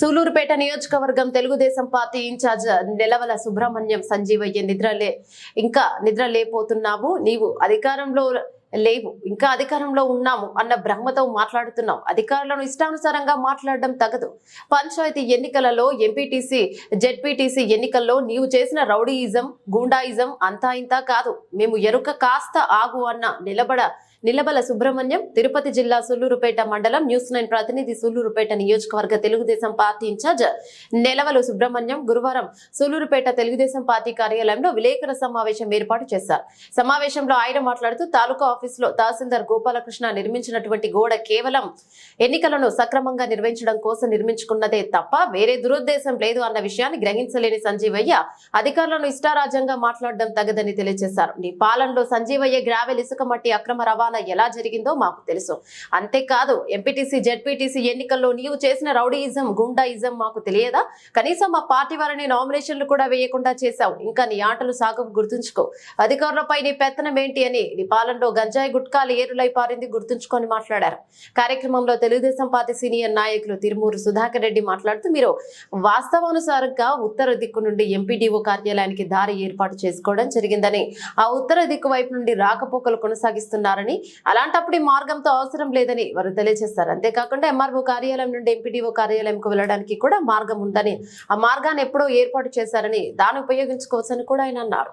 సూలూరుపేట నియోజకవర్గం Telugu Desam party incharge Nelavala Subrahmanyam Sanjeevaiah నిద్రలే ఇంకా నిద్ర లేపోతున్నావు నీవు అధికారంలో లేవు ఇంకా అధికారంలో ఉన్నాము అన్న భ్రమతో మాట్లాడుతున్నావు. అధికారులను ఇష్టానుసారంగా మాట్లాడడం తగదు. పంచాయతీ ఎన్నికలలో ఎంపీటీసీ జెడ్పీటీసీ ఎన్నికల్లో నీవు చేసిన రౌడీయిజం గూండాయిజం అంతా ఇంతా కాదు. మేము ఎరుక కాస్త ఆగు అన్న నిలబడ నిలబల సుబ్రహ్మణ్యం తిరుపతి జిల్లా సుల్లూరుపేట మండలం న్యూస్ నైన్ ప్రతినిధి సుల్లూరుపేట నియోజకవర్గ తెలుగుదేశం పార్టీ ఇన్ఛార్జ్ నిలవలు సుబ్రహ్మణ్యం గురువారం సుల్లూరుపేట తెలుగుదేశం పార్టీ కార్యాలయంలో విలేకరుల సమావేశం ఏర్పాటు చేశారు. సమావేశంలో ఆయన మాట్లాడుతూ తాలూకా ఆఫీసులో తహసీల్దార్ గోపాలకృష్ణ నిర్మించినటువంటి గోడ కేవలం ఎన్నికలను సక్రమంగా నిర్వహించడం కోసం నిర్మించుకున్నదే తప్ప వేరే దురుద్దేశం లేదు అన్న విషయాన్ని గ్రహించలేని సంజీవయ్య అధికారులను ఇష్టారాజ్యంగా మాట్లాడడం తగదని తెలియజేశారు. నీ పాలనలో సంజీవయ్య గ్రావెల్ ఇసుక మట్టి అక్రమ రవాణా ఎలా జరిగిందో మాకు తెలుసు. అంతేకాదు ఎంపీటీసీ జెడ్పీటీసీ ఎన్నికల్లో నీవు చేసిన రౌడీయిజం గుండాయిజం మాకు తెలియదా? కనీసం మా పార్టీ వారిని నామినేషన్లు కూడా వేయకుండా చేశావు. ఇంకా నీ ఆటలు సాగు గుర్తుంచుకో. అధికారులపై నీ పెత్తనం ఏంటి అని నీ పాలనలో గంజాయి గుట్కాలు ఏరులై పారింది గుర్తుంచుకొని మాట్లాడారు. కార్యక్రమంలో తెలుగుదేశం పార్టీ సీనియర్ నాయకులు తిరుమూరు సుధాకర్ రెడ్డి మాట్లాడుతూ మీరు వాస్తవానుసారంగా ఉత్తర దిక్కు నుండి ఎంపీడీఓ కార్యాలయానికి దారి ఏర్పాటు చేసుకోవడం జరిగిందని ఆ ఉత్తర దిక్కు వైపు నుండి రాకపోకలు కొనసాగిస్తున్నారని అలాంటప్పుడు ఈ మార్గంతో అవసరం లేదని వారు తెలియజేస్తారు. అంతేకాకుండా ఎంఆర్ఓ కార్యాలయం నుండి ఎంపీడీఓ కార్యాలయంకు వెళ్ళడానికి కూడా మార్గం ఉందని ఆ మార్గాన్ని ఎప్పుడో ఏర్పాటు చేశారని దాన్ని ఉపయోగించుకోవచ్చని కూడా ఆయన అన్నారు.